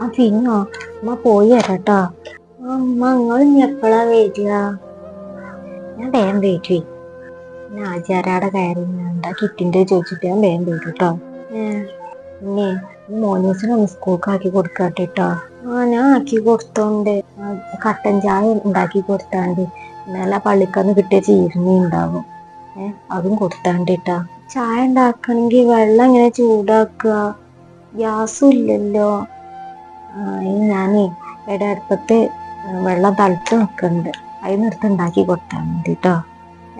ആ പിന്നോ. അമ്മ പോയി വരാട്ടോ. അമ്മ നിങ്ങൾ എപ്പോഴാ വരിക? ഞാൻ വേഗം വരും. ഞാൻ ആചാരാടെ കയറി എന്താ കിറ്റിന്റെ ചോദിച്ചിട്ട് ഞാൻ വേഗം വരും കേട്ടോ പിന്നെ ഒന്ന് സ്കൂൾക്ക് ആക്കി കൊടുക്കാട്ടെ കേട്ടോ ആ ഞാൻ ആക്കി കൊടുത്തോണ്ട്. കട്ടൻ ചായ ഉണ്ടാക്കി കൊടുത്താണ്ട്. ഇന്നലെ പള്ളിക്കന്ന് കിട്ടിയ ചീരണി ഉണ്ടാവും. ഏ അതും കൊടുത്താണ്ട് ചായ ഉണ്ടാക്കണമെങ്കിൽ വെള്ളം ഇങ്ങനെ ചൂടാക്കുക ഗ്യാസും ഇല്ലല്ലോ. ഇനി ഞാനേ ഇവിടെ അടുപ്പത്ത് വെള്ളം തളിച്ച് നിൽക്കുന്നുണ്ട് അതിന് നിർത്തി ഉണ്ടാക്കി കൊടുത്താൽ മതി കേട്ടോ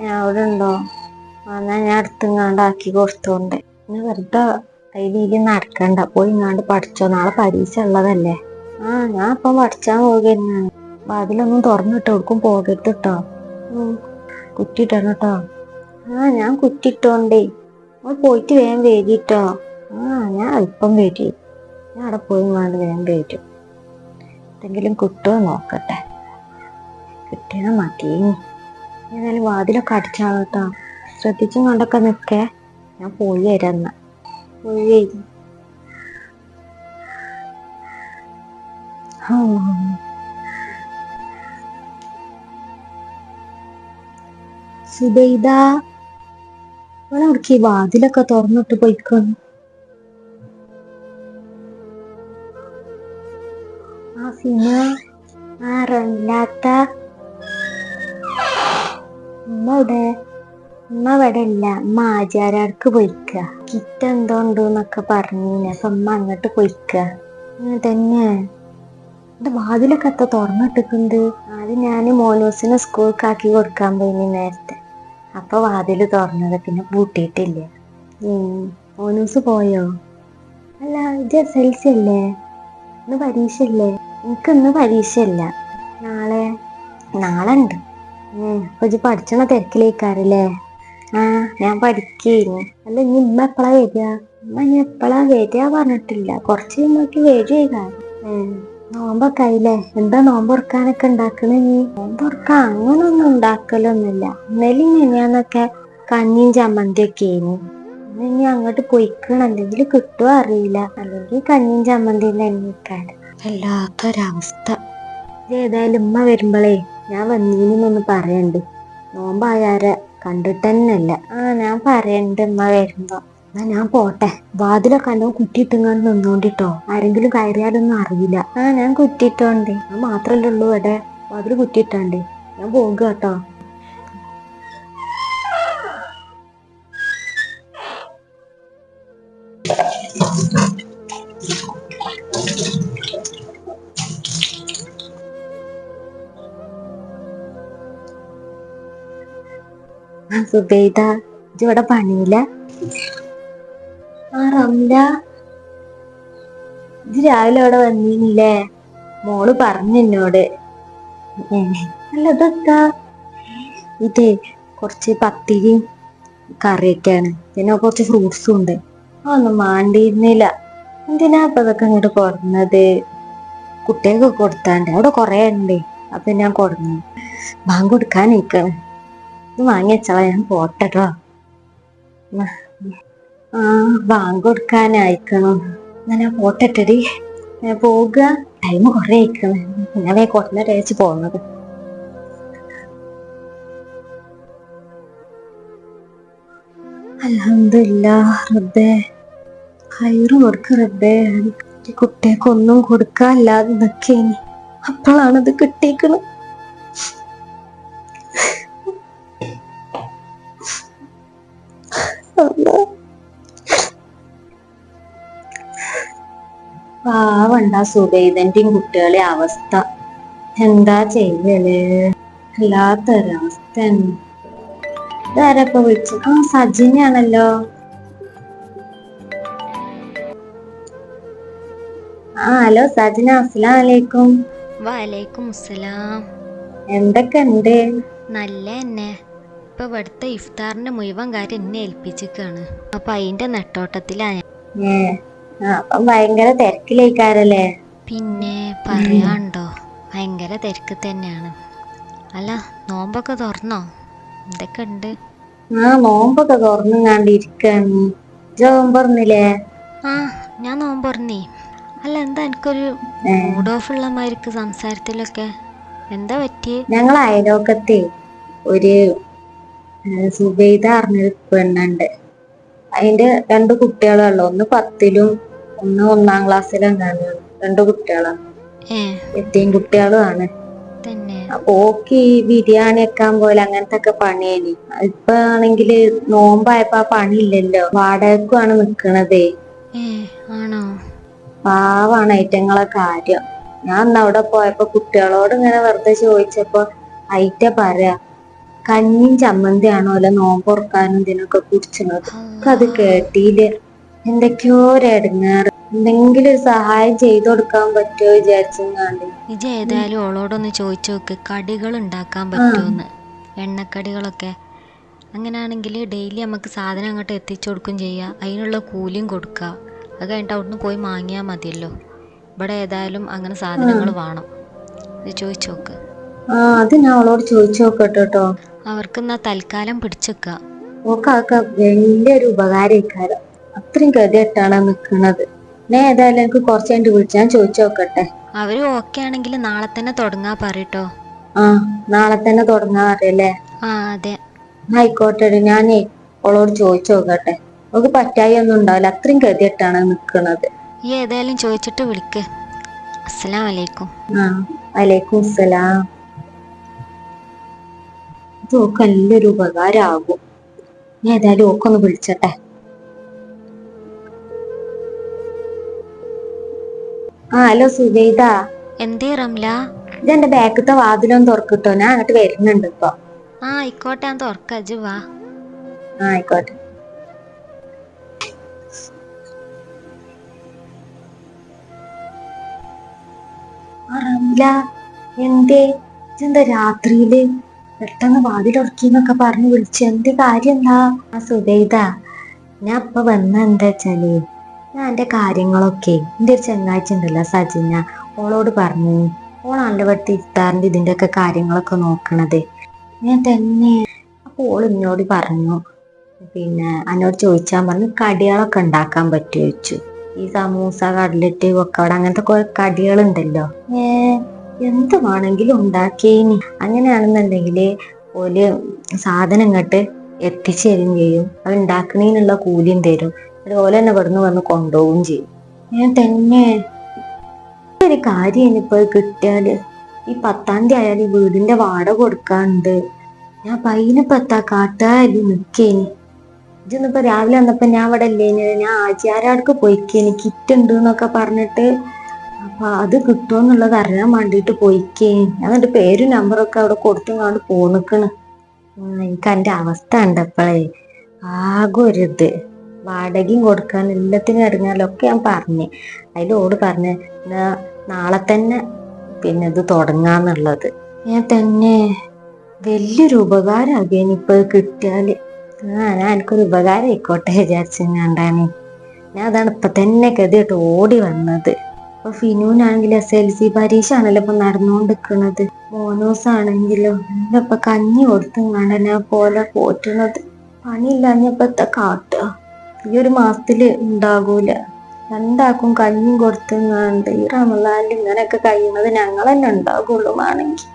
ഞാൻ അവിടെ ഉണ്ടോ? എന്നാൽ എന്നാ ഞാൻ അടുത്തിങ്ങാണ്ട് ആക്കി കൊടുത്തോണ്ട്. ഇനി വെറുതെ അതിലീൽ നടക്കണ്ട. പോയി ഇങ്ങാണ്ട് പഠിച്ചോ. നാളെ പരീക്ഷ ഉള്ളതല്ലേ? ആ ഞാൻ ഇപ്പം പഠിച്ചാൻ പോകുകയാണ് അതിലൊന്നും തുറന്നിട്ട് കൊടുക്കും പോകരുത് കേട്ടോ കുറ്റിയിട്ടണം കേട്ടോ ആ ഞാൻ കുറ്റിട്ടോണ്ടേ പോയിട്ട് വേഗം വരിട്ടോ. ആ ഞാൻ ഇപ്പം വരും. ഞാൻ അവിടെ പോയി കൊണ്ട് വേഗം വരും എന്തെങ്കിലും കിട്ടുമോ നോക്കട്ടെ. കിട്ടിയത് മതി. ഏതായാലും വാതിലൊക്കെ അടിച്ചാണ് കേട്ടോ ശ്രദ്ധിച്ചും കണ്ടൊക്കെ നിൽക്കേ. ഞാൻ പോയി വരുന്ന പോയി സുബൈദ ഇവിടെ ഈ വാതിലൊക്കെ തുറന്നിട്ട് പോയിക്കുന്നു? സിന ആ റംലാത്ത ഉമ്മ ഇവിടെ ഉമ്മ ഇവിടെ ഇല്ല ഉമ്മ ആചാരാർക്ക് പോയിക്ക. കിറ്റ് എന്തോ ഉണ്ട് എന്നൊക്കെ പറഞ്ഞിന് അപ്പൊ ഉമ്മ അങ്ങോട്ട് പോയിക്ക. ഉം, തന്നെ. എന്റെ വാതിലൊക്കെ അത്ര തുറന്നിട്ടിട്ടുണ്ട്? അത് ഞാൻ മോനോസിനെ സ്കൂൾക്ക് ആക്കി കൊടുക്കാൻ പോയി നേരത്തെ. അപ്പൊ വാതിൽ തുറന്നത് പിന്നെ പൂട്ടിയിട്ടില്ല. മോനൂസ് പോയോ? അല്ല ഇത് എസ് എൽ സി അല്ലേ? ഇന്ന് പരീക്ഷ ഇല്ലേ എനിക്ക് ഇന്ന് പരീക്ഷ ഇല്ല നാളെ നാളെ ഉണ്ട് ഉം, പഠിച്ചണ തിരക്കിലേക്കാരല്ലേ? ആ ഞാൻ പഠിക്കേനു. അല്ല ഇനി ഇമ്മ എപ്പോഴാ വരിക? ഇമ്മ ഇനി എപ്പോഴാ വരിക പറഞ്ഞിട്ടില്ല. കുറച്ച് കഴിയുമ്പോഴേക്ക് വരികയാണ് നോമ്പൊക്കെ ആയില്ലേ? എന്താ നോമ്പ് തുറക്കാനൊക്കെ ഉണ്ടാക്കണേ നീ നോമ്പ് തുറക്കാൻ അങ്ങനൊന്നും ഉണ്ടാക്കലൊന്നുമില്ല. ഇന്നലെ ഞാനൊക്കെ കഞ്ഞിയും ചമ്മന്തിയൊക്കെ ആയിരുന്നു ഇനി അങ്ങോട്ട് പൊയ്ക്കണം? അല്ലെങ്കിൽ കിട്ടുമോ അറിയില്ല. അല്ലെങ്കിൽ കഞ്ഞിയും ചമ്മന്തി തന്നെ ഇക്കാട് വല്ലാത്തൊരവസ്ഥ ഏതായാലും ഉമ്മ വരുമ്പോഴേ ഞാൻ വന്നീനൊന്ന് പറയണ്ട്. നോമ്പായാരെ കണ്ടിട്ടന്നല്ല. ആ ഞാൻ പറയണ്ട് ഉമ്മ വരുമ്പോ. എന്നാ ഞാൻ പോട്ടെ. വാതിലൊക്കെ കണ്ടോ കുറ്റിയിട്ടിങ്ങാണ്ട് നിന്നോണ്ടിട്ടോ. ആരെങ്കിലും കയറിയാലൊന്നും അറിയില്ല. ആ ഞാൻ കുറ്റിയിട്ടോണ്ട്. ഞാൻ മാത്രല്ലേ ഉള്ളൂ ഇവിടെ. വാതിൽ കുറ്റിയിട്ടോണ്ട്. ഞാൻ പോകുക കേട്ടോ. സുബൈദ ഇജ്ജ് ഇവിടെ പണിയില്ല? ആ റംല. ഇജ്ജ് രാവിലെ അവിടെ വന്നില്ലേ മോൾ പറഞ്ഞു എന്നോട്. അല്ല ഇതെത്താ ഇത് കുറച്ച് പത്തിരിയും കറിയൊക്കെയാണ്. പിന്നെ കുറച്ച് ഫ്രൂട്ട്സും ഉണ്ട്. ഒന്നും മാണ്ടിയിരുന്നില്ല. എന്തിനാ ഇപ്പൊ ഇതൊക്കെ ഇങ്ങോട്ട് കൊറന്നത് കുട്ടികൾക്ക് കൊടുത്താണ്ട്. അവിടെ കൊറേ ഉണ്ട്. അപ്പൊ ഞാൻ കൊടുന്നു. ബാങ്ക് കൊടുക്കാൻ നിൽക്കണം ഇത് വാങ്ങി വെച്ചാ ഞാൻ പോട്ടെട്ടോ ആ വാങ്ങ കൊടുക്കാനായിക്കണം. എന്നാ ഞാൻ പോട്ടെട്ടടി. പോകുക ടൈം കുറെ ആയിക്കണം വേ കൊണ്ടുവന്ന തേച്ച് പോകുന്നത് അലഹമില്ല റബ്ബേ. ഹൈറ് കൊടുക്ക റബ്ബേ. കുട്ടിയൊക്കെ ഒന്നും കൊടുക്കാല്ലാതെ നിക്കേനി. അപ്പോഴാണ് ഇത് കിട്ടിയേക്കണത് പാവണ്ട സുബൈദന്റെയും കുട്ടികളെ അവസ്ഥ. എന്താ ചെയ്യൽ? വല്ലാത്തൊരവസ്ഥ ഇതാരപ്പ വിളിച്ചു? ആ സജിനാണല്ലോ ആ ഹലോ സജിന അസ്സലാം വലൈക്കും വലൈക്കും അസ്സലാം. എന്തൊക്കെ ഉണ്ട് നല്ല തന്നെ ഇപ്പൊ ഇവിടുത്തെ ഇഫ്താറിന്റെ മുഴുവൻ കാര്യം എന്നെ ഏൽപ്പിച്ചിക്കാണ്. അപ്പൊ അതിന്റെ നെട്ടോട്ടത്തിലാ ഞാൻ. അപ്പം ഭയങ്കര തിരക്കിലേക്കാരല്ലേ? പിന്നെ പറയാണ്ടോ ഭയങ്കര തിരക്ക് തന്നെയാണ്. അല്ല നോമ്പൊക്കെ തുറന്നോ? എന്തൊക്കെ ഉണ്ട് ആ നോമ്പൊക്കെ തുറന്നുങ്ങാണ്ട് ഇരിക്കാണ്. ജോമ്പറന്നില്ലേ ആ ഞാൻ നോമ്പറന്നേ തുറന്നേ. അല്ല എന്താ എനിക്കൊരു. മൂഡ് ഓഫ് ഉള്ള മാതിരിക്ക് സംസാരത്തിലൊക്കെ? എന്താ പറ്റി ഞങ്ങൾ അയലോക്കത്തെ ഒരു സുബൈദ പറഞ്ഞൊരു പെണ്ണുണ്ട്. അതിന്റെ രണ്ട് കുട്ടികളുള്ളു. ഒന്ന് പത്തിലും ഒന്ന് ഒന്നാം ക്ലാസ്സിലും ഞാൻ രണ്ട് കുട്ടികളാണ് എത്തിയും കുട്ടികളാണ് അപ്പൊ ഓക്ക് ഈ ബിരിയാണി വെക്കാൻ പോലെ അങ്ങനത്തെ ഒക്കെ പണിയേനി. ഇപ്പൊ ആണെങ്കിൽ നോമ്പായപ്പോ ആ പണി ഇല്ലല്ലോ വാടകക്കുമാണ് നിക്കണതേ പാവാണ് ഐറ്റങ്ങളെ കാര്യം. ഞാൻ അന്ന് അവിടെ പോയപ്പോ കുട്ടികളോട് ഇങ്ങനെ വെറുതെ ചോദിച്ചപ്പോ ഐറ്റ പറയാ കഞ്ഞിയും ചമ്മന്തിയാണോ നോമ്പ് നോമ്പുറക്കാനും ഇതിനൊക്കെ കുടിച്ചത് അത് കേട്ടിയിൽ എന്തൊക്കെയോ ഒരു ഇടങ്ങാറ് എന്തെങ്കിലും സഹായം ചെയ്തു കൊടുക്കാൻ പറ്റുമോ വിചാരിച്ചാണ്ട് ഇജ ഏതായാലും ഓളോടൊന്ന് ചോദിച്ചു നോക്ക് കടികൾ ഉണ്ടാക്കാൻ പറ്റുമെന്ന്. എണ്ണക്കടികളൊക്കെ. അങ്ങനെയാണെങ്കിൽ ഡെയിലി നമുക്ക് സാധനം അങ്ങോട്ട് എത്തിച്ചു കൊടുക്കും ചെയ്യുക അതിനുള്ള കൂലിയും കൊടുക്കുക അത് കഴിഞ്ഞിട്ട് അവിടുന്ന് പോയി വാങ്ങിയാൽ മതിയല്ലോ. ഇവിടെ ഏതായാലും അങ്ങനെ സാധനങ്ങൾ വേണം. ഇത് ചോദിച്ചു നോക്ക്. അത് ഞാൻ അവളോട് ചോദിച്ചു നോക്കട്ടെ കേട്ടോ അവർക്ക് എന്നാ തൽക്കാലം പിടിച്ചെക്കുക ഓക്കെ ഉപകാരം വലിയൊരു അത്രയും ഗതികെട്ടാണ് നിക്കണത്. ഞാൻ ഏതായാലും എനിക്ക് കുറച്ച് കഴിഞ്ഞിട്ട് വിളിച്ച് ഞാൻ ചോദിച്ചു നോക്കട്ടെ. അവർ ഓക്കെ ആണെങ്കിൽ നാളെ തന്നെ തുടങ്ങാ പറയട്ടോ. ആ നാളെ തന്നെ തുടങ്ങാ അറിയല്ലേ ആ അതെ. ആയിക്കോട്ടെ ഞാനേ ഓളോട് ചോദിച്ചു നോക്കട്ടെ. അവൾക്ക് പറ്റായി ഒന്നും ഉണ്ടാവില്ല അത്രയും ഗതികെട്ടാണ് നിക്കണത്. ഈ ഏതായാലും ചോദിച്ചിട്ട് വിളിക്ക്. അസ്സലാം വലൈക്കും ആ വലൈക്കും സലാം ഇത് ഓക്ക് നല്ലൊരു ഉപകാരമാകും ഞാൻ ഏതായാലും ഓക്കൊന്ന് വിളിച്ചട്ടെ. ആ ഹലോ സുബൈദ എന്തേ റംല? ഇതെന്റെ ബാക്കത്തെ വാതിലൊന്ന് തുറക്കിട്ടോ. ഞാൻ അങ്ങോട്ട് വരുന്നുണ്ട് ഇപ്പൊ. ആ ആയിക്കോട്ടെ ഞാൻ തുറക്ക. അജ് വാ. ആ ആയിക്കോട്ടെ. ആ, റംല എന്തേ? ഇതെന്താ രാത്രിയിൽ? പെട്ടെന്ന് വാതിലുറക്കിന്നൊക്കെ പറഞ്ഞ് വിളിച്ചു. എന്ത് കാര്യം എന്താ ആ സുബൈദ ഞാൻ ഇപ്പൊ വന്ന എന്താ വെച്ചാൽ ഞാൻ എന്റെ കാര്യങ്ങളൊക്കെ എന്റെ ഒരു ചങ്ങാഴ്ച ഉണ്ടല്ലോ സജിന. ഓളോട് പറഞ്ഞു ഓളാണല്ലോ ഇവിടുത്തെ ഇഫ്താറിന്റെ ഇതിന്റെ ഒക്കെ കാര്യങ്ങളൊക്കെ നോക്കണത്. ഞാൻ തന്നെ. അപ്പോൾ ഓൾ എന്നോട് പറഞ്ഞു പിന്നെ എന്നോട് ചോദിച്ചാൽ പറഞ്ഞു കടികളൊക്കെ ഉണ്ടാക്കാൻ പറ്റുമോ? ചോദിച്ചു. ഈ സമൂസ കടലറ്റ് കൊക്കവട അങ്ങനത്തെ കുറെ കടികളുണ്ടല്ലോ. ഏ എന്ത് വേണമെങ്കിലും ഉണ്ടാക്കിയേനി. അങ്ങനെയാണെന്നുണ്ടെങ്കിൽ ഓൽ സാധനം ഇങ്ങോട്ട് എത്തിച്ചു തരും ചെയ്യും. അത് ഉണ്ടാക്കണേനുള്ള കൂലിയും തരും. അതുപോലെ തന്നെ ഇവിടുന്ന് വന്ന് കൊണ്ടുപോവുകയും ചെയ്യും. ഞാൻ തന്നെ ഒരു കാര്യം ഇനിയിപ്പോ കിട്ടിയാൽ ഈ പത്താം തീയതി ആയാലും വീടിന്റെ വാടക കൊടുക്കാണ്ട് ഞാൻ പയ്യന പത്താ കാട്ടുകാരി നിക്കേനി. ഇജൊന്നിപ്പോ രാവിലെ വന്നപ്പോ ഞാൻ അവിടെ ഇല്ലേനി. ഞാൻ ആചാരാടക്ക് പോയിക്കേനി. കിറ്റ് ഉണ്ട് എന്നൊക്കെ പറഞ്ഞിട്ട് അപ്പൊ അത് കിട്ടുമെന്നുള്ളത് അറിയാൻ വേണ്ടിയിട്ട് പോയിക്കേനി. ഞാൻ എന്നിട്ട് പേരും നമ്പറൊക്കെ അവിടെ കൊടുത്തുങ്ങാണ്ട് പോന്നിക്കണ്. എനിക്ക് അന്റെ അവസ്ഥ ഉണ്ടപ്പോഴേ ആകെ ഒരിത്. വാടകയും കൊടുക്കാൻ എല്ലാത്തിനും ഇറങ്ങാനൊക്കെ ഞാൻ പറഞ്ഞു. അതിലോട് പറഞ്ഞ് എന്നാ നാളെ തന്നെ പിന്നെ ഇത് തുടങ്ങാന്നുള്ളത്. ഞാൻ തന്നെ വലിയൊരു ഉപകാരമാകുക ഇനിയിപ്പോൾ കിട്ടിയാൽ. ആ ഞാൻ എനിക്കൊരു ഉപകാരം ആയിക്കോട്ടെ വിചാരിച്ചെങ്ങാണ്ടാണ് ഞാൻ അതാണ് ഇപ്പൊ തന്നെ ഗതിയായിട്ട് ഓടി വന്നത്. ഇപ്പൊ ഫിനുവിനാണെങ്കിൽ എസ് എൽ സി പരീക്ഷ ആണല്ലോ ഇപ്പൊ നടന്നുകൊണ്ടിരിക്കണത് മോനൂസാണെങ്കിലോ ഇപ്പൊ കഞ്ഞി കൊടുത്തുങ്ങാണ്ടനെ പോലെ പോറ്റുന്നത് പണിയില്ലാഞ്ഞപ്പത്തെ കാട്ടുക ഈ ഒരു മാസത്തിൽ ഉണ്ടാകൂല രണ്ടാക്കും കഞ്ഞും കൊടുത്തുങ്ങാണ്ട് ഈ റമദാനിൽ ഇങ്ങനെയൊക്കെ കഴിയുന്നത് ഞങ്ങൾ തന്നെ ഉണ്ടാകുള്ളൂ ആണെങ്കിൽ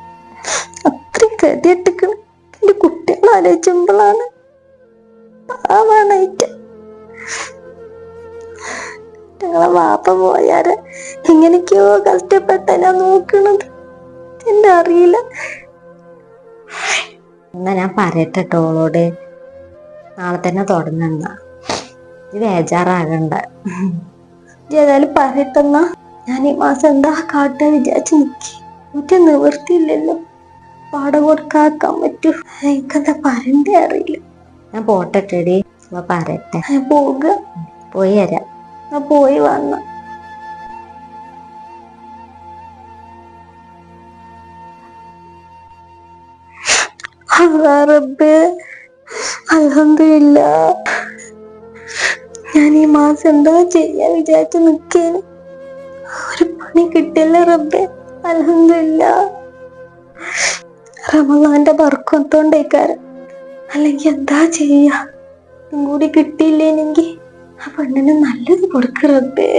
അത്രയും ഗതിയെട്ടിക്കണ് എന്റെ കുട്ടികൾ ആലോചിച്ചുമ്പോഴാണ് ഞങ്ങളെ വാപ്പ പോയാരെ എങ്ങനെയൊക്കെയോ കഷ്ടപ്പെട്ട നോക്കണത്. എന്നെ അറിയില്ല. എന്നാ ഞാൻ പറയട്ടെ ടോളോട് നാളെ തന്നെ തുടങ്ങണ്ട ബേജാറാകണ്ട. ഏതായാലും പറയട്ടെന്നാ ഞാൻ ഈ മാസം എന്താ കാട്ടാ വിചാരിച്ച് നിക്കി. മറ്റേ നിവൃത്തിയില്ലല്ലോ. പാട കൊടുക്കാക്കാൻ പറ്റൂ. എനിക്കെന്താ പറയണ്ടേ അറിയില്ല. ഞാൻ പോട്ടെടി പറയട്ടെ. പോക പോയി വരാം. ഞാൻ പോയി വന്ന. അല്ലാറബ്ബേ റബ്ബേ. അൽഹംദുലില്ല ഞാൻ ഈ മാസം എന്തോ ചെയ്യാൻ വിചാരിച്ചു നിക്കേന്. ഒരു പണി കിട്ടിയല്ലേ റബ്ബേ? അലഹമില്ല റമദാന്റെ ബർക്കൊത്തോണ്ടേക്കാരം. അല്ലെങ്കിൽ എന്താ ചെയ്യാ? കൂടി കിട്ടിയില്ലേനെങ്കിൽ ആ പെണ്ണിന് നല്ലത് കൊടുക്ക റബ്ബേ.